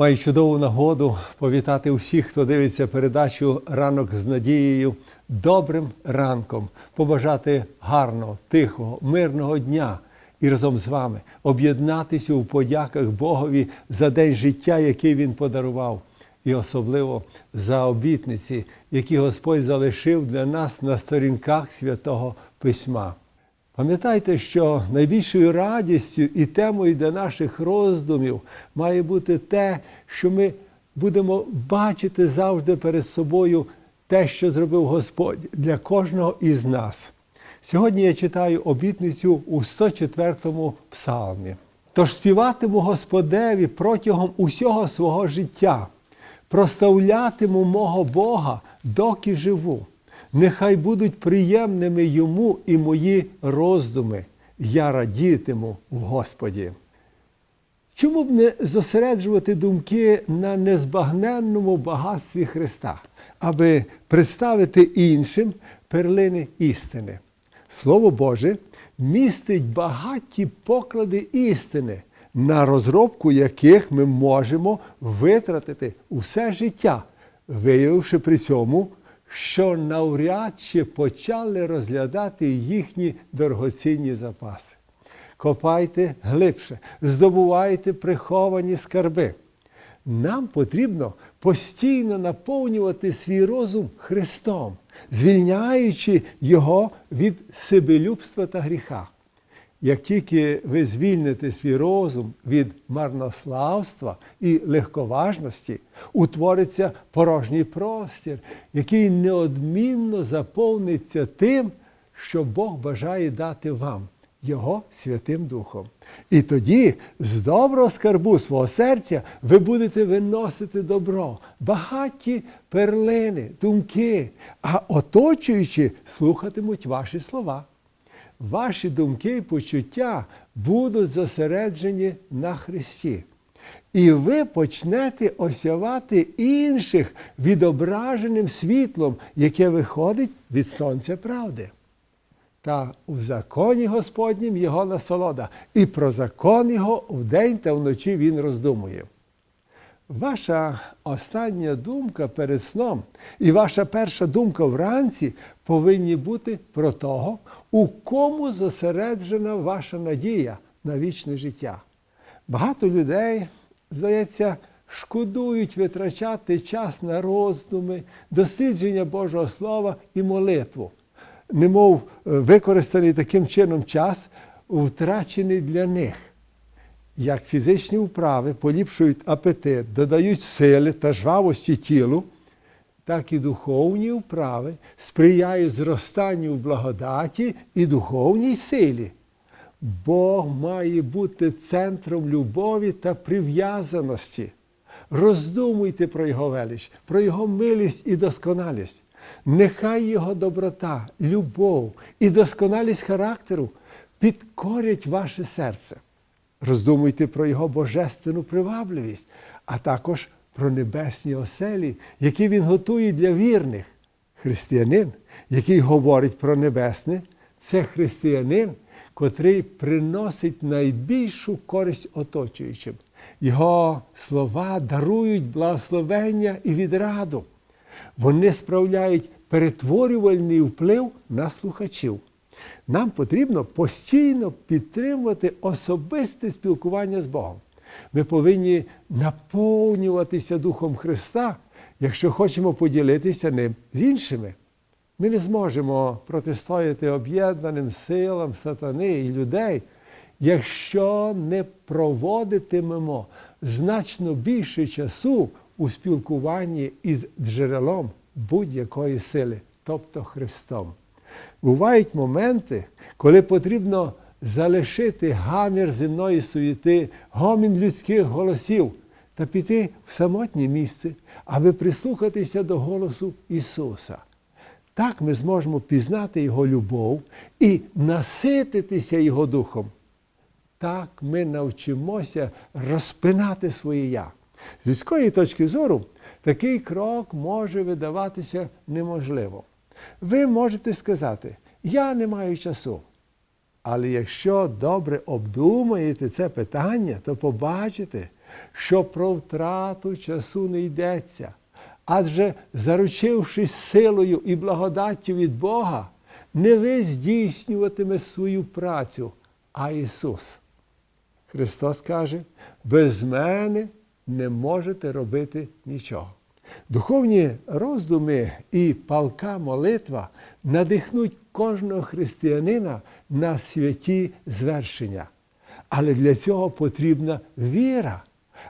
Маю чудову нагоду повітати усіх, хто дивиться передачу Ранок з надією добрим ранком, побажати гарного, тихого, мирного дня! І разом з вами об'єднатися у подяках Богові за день життя, який Він подарував, і особливо за обітниці, які Господь залишив для нас на сторінках святого Письма. Пам'ятайте, що найбільшою радістю і темою для наших роздумів має бути те, що ми будемо бачити завжди перед собою те, що зробив Господь для кожного із нас. Сьогодні я читаю обітницю у 104-му псалмі. Тож співатиму Господеві протягом усього свого життя, проставлятиму мого Бога, доки живу. Нехай будуть приємними йому і мої роздуми. Я радітиму в Господі. Чому б не зосереджувати думки на незбагненному багатстві Христа, аби представити іншим перлини істини? Слово Боже містить багаті поклади істини, на розробку яких ми можемо витратити усе життя, виявивши при цьому що навряд чи почали розглядати їхні дорогоцінні запаси. Копайте глибше, здобувайте приховані скарби. Нам потрібно постійно наповнювати свій розум Христом, звільняючи його від себелюбства та гріха. Як тільки ви звільните свій розум від марнославства і легковажності, утвориться порожній простір, який неодмінно заповниться тим, що Бог бажає дати вам, Його Святим Духом. І тоді з доброго скарбу свого серця ви будете виносити добро, багаті перлини, думки, а оточуючи слухатимуть ваші слова ваші думки і почуття будуть зосереджені на Христі. І ви почнете осявати інших відображеним світлом, яке виходить від Сонця правди. Та в законі Господнім його насолода, і про закон його вдень та вночі він роздумує. Ваша остання думка перед сном і ваша перша думка вранці повинні бути про того, у кому зосереджена ваша надія на вічне життя. Багато людей, здається, шкодують витрачати час на роздуми, дослідження Божого Слова і молитву, немов використаний таким чином час, втрачений для них. Як фізичні вправи поліпшують апетит, додають сили та жвавості тілу, так і духовні вправи сприяють зростанню в благодаті і духовній силі. Бог має бути центром любові та прив'язаності. Роздумуйте про Його велич, про Його милість і досконалість. Нехай Його доброта, любов і досконалість характеру підкорять ваше серце. Роздумуйте про Його божественну привабливість, а також про небесні оселі, які Він готує для вірних. Християнин, який говорить про небесне, це християнин, котрий приносить найбільшу користь оточуючим. Його слова дарують благословення і відраду. Вони справляють перетворювальний вплив на слухачів. Нам потрібно постійно підтримувати особисте спілкування з Богом. Ми повинні наповнюватися Духом Христа, якщо хочемо поділитися ним з іншими. Ми не зможемо протистояти об'єднаним силам сатани і людей, якщо не проводитимемо значно більше часу у спілкуванні із джерелом будь-якої сили, тобто Христом. Бувають моменти, коли потрібно залишити гамір земної суєти, гомін людських голосів та піти в самотнє місце, аби прислухатися до голосу Ісуса. Так ми зможемо пізнати Його любов і насититися Його Духом. Так ми навчимося розпинати своє я. З людської точки зору, такий крок може видаватися неможливим. Ви можете сказати, я не маю часу. Але якщо добре обдумаєте це питання, то побачите, що про втрату часу не йдеться, адже заручившись силою і благодаттю від Бога, не ви здійснюватиме свою працю, а Ісус. Христос каже, без мене не можете робити нічого. Духовні роздуми і палка молитва надихнуть кожного християнина на святі звершення. Але для цього потрібна віра.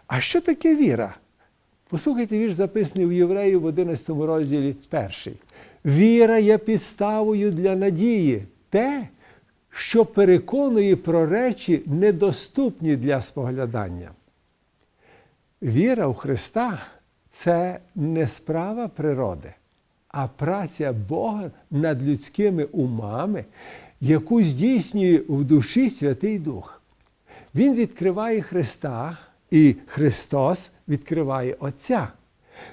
А що таке віра? Послухайте вірш, записаний у Євреїв в 11 розділі перший. Віра є підставою для надії, те, що переконує про речі, недоступні для споглядання. Віра в Христа це не справа природи, а праця Бога над людськими умами, яку здійснює в душі Святий Дух. Він відкриває Христа, і Христос відкриває Отця.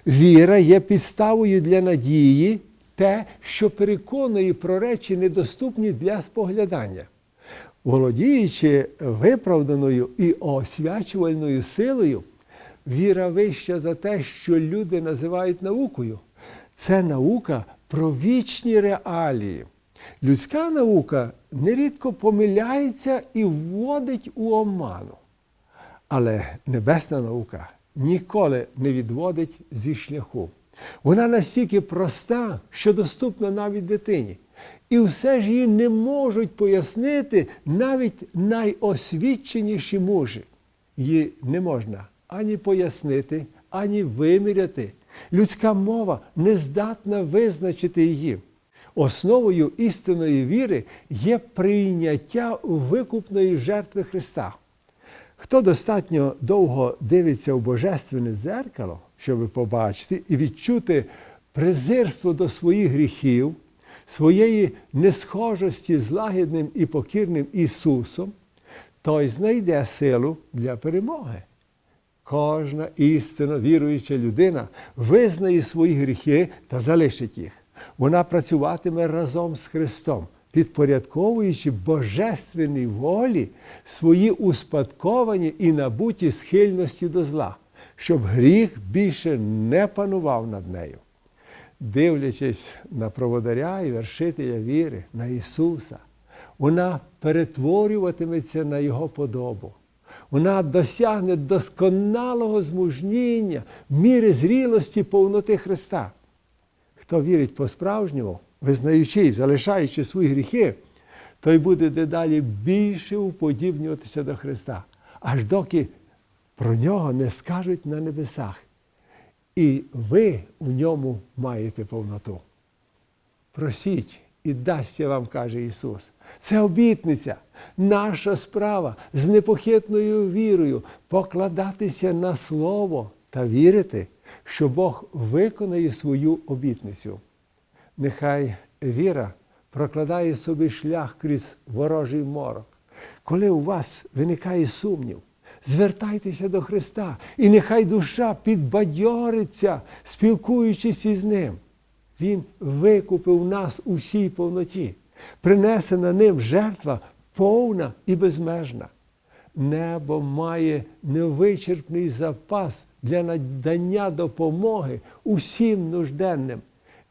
Віра є підставою для надії, те, що переконує про речі, недоступні для споглядання. Володіючи виправданою і освячувальною силою, віра вища за те, що люди називають наукою. Це наука про вічні реалії. Людська наука нерідко помиляється і вводить у оману. Але небесна наука ніколи не відводить зі шляху. Вона настільки проста, що доступна навіть дитині. І все ж її не можуть пояснити навіть найосвіченіші мужі. Її не можна ані пояснити, ані виміряти. Людська мова не здатна визначити її. Основою істинної віри є прийняття викупної жертви Христа. Хто достатньо довго дивиться в божественне дзеркало, щоб побачити і відчути презирство до своїх гріхів, своєї несхожості з лагідним і покірним Ісусом, той знайде силу для перемоги. Кожна істинно віруюча людина визнає свої гріхи та залишить їх. Вона працюватиме разом з Христом, підпорядковуючи божественній волі свої успадковані і набуті схильності до зла, щоб гріх більше не панував над нею. Дивлячись на проводаря і вершителя віри, на Ісуса, вона перетворюватиметься на Його подобу. Вона досягне досконалого змужніння, міри зрілості повноти Христа. Хто вірить по-справжньому, визнаючи і залишаючи свої гріхи, той буде дедалі більше уподібнюватися до Христа, аж доки про нього не скажуть на небесах. І ви у ньому маєте повноту. Просіть і дасться вам, каже Ісус. Це обітниця, наша справа з непохитною вірою покладатися на Слово та вірити, що Бог виконає свою обітницю. Нехай віра прокладає собі шлях крізь ворожий морок. Коли у вас виникає сумнів, звертайтеся до Христа, і нехай душа підбадьориться, спілкуючись із Ним. Він викупив нас у всій повноті, принесена ним жертва повна і безмежна. Небо має невичерпний запас для надання допомоги усім нужденним.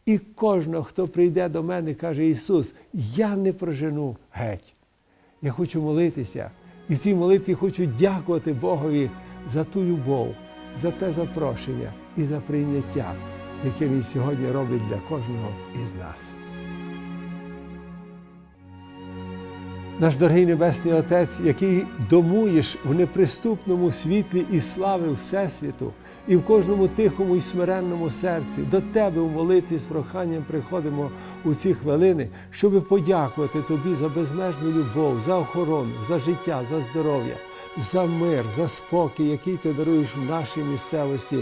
І кожного, хто прийде до мене, каже Ісус, я не прожену геть. Я хочу молитися. І в цій молитві хочу дякувати Богові за ту любов, за те запрошення і за прийняття, яке Він сьогодні робить для кожного із нас. Наш дорогий Небесний Отець, який домуєш в неприступному світлі і слави Всесвіту, і в кожному тихому і смиренному серці, до Тебе в молитві з проханням приходимо у ці хвилини, щоб подякувати Тобі за безмежну любов, за охорону, за життя, за здоров'я, за мир, за спокій, який ти даруєш в нашій місцевості.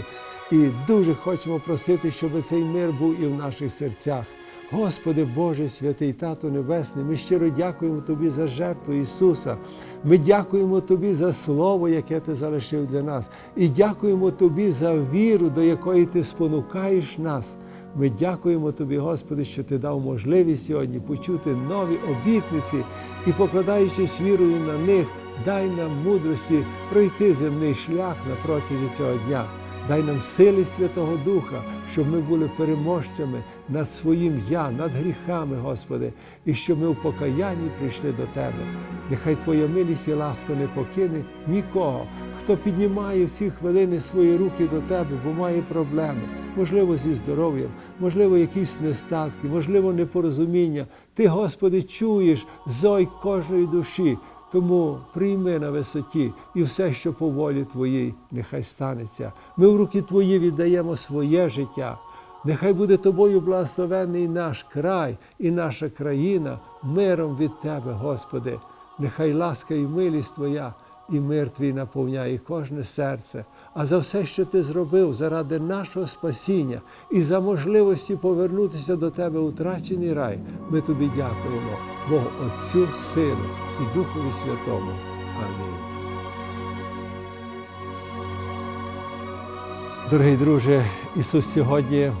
І дуже хочемо просити, щоб цей мир був і в наших серцях. Господи Боже, святий Тато Небесний, ми щиро дякуємо Тобі за жертву Ісуса. Ми дякуємо Тобі за Слово, яке Ти залишив для нас. І дякуємо Тобі за віру, до якої Ти спонукаєш нас. Ми дякуємо Тобі, Господи, що Ти дав можливість сьогодні почути нові обітниці і, покладаючись вірою на них, дай нам мудрості пройти земний шлях на протязі цього дня. Дай нам сили Святого Духа, щоб ми були переможцями над своїм я, над гріхами, Господи, і щоб ми в покаянні прийшли до Тебе. Нехай Твоя милість і ласка не покине нікого, хто піднімає в ці хвилини свої руки до Тебе, бо має проблеми, можливо, зі здоров'ям, можливо, якісь нестатки, можливо, непорозуміння. Ти, Господи, чуєш зой кожної душі. Тому прийми на висоті і все, що по волі Твоїй, нехай станеться. Ми в руки Твої віддаємо своє життя. Нехай буде тобою благословений наш край і наша країна миром від Тебе, Господи. Нехай ласка і милість Твоя і мир Твій наповняє кожне серце. А за все, що ти зробив заради нашого спасіння і за можливості повернутися до Тебе у втрачений рай, ми тобі дякуємо, Богу Отцю, Сину і Духові Святому. Амінь. Дорогий друже, Ісус сьогодні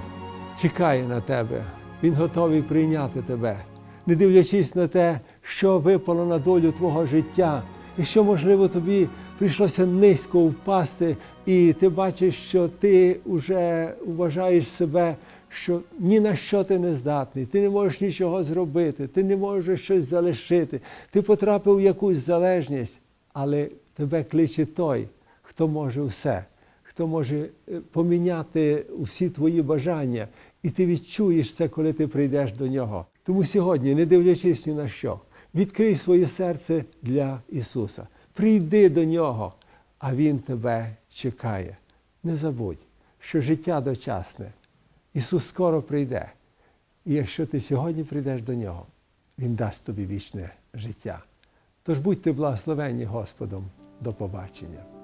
чекає на тебе. Він готовий прийняти тебе, не дивлячись на те, що випало на долю твого життя, і що, можливо, тобі прийшлося низько впасти, і ти бачиш, що ти вже вважаєш себе, що ні на що ти не здатний, ти не можеш нічого зробити, ти не можеш щось залишити, ти потрапив в якусь залежність, але тебе кличе той, хто може все хто може е, поміняти усі твої бажання, і ти відчуєш це, коли ти прийдеш до нього. Тому сьогодні, не дивлячись ні на що, відкрий своє серце для Ісуса. Прийди до нього, а Він тебе чекає. Не забудь, що життя дочасне. Ісус скоро прийде. І якщо ти сьогодні прийдеш до нього, Він дасть тобі вічне життя. Тож будьте благословені Господом. До побачення.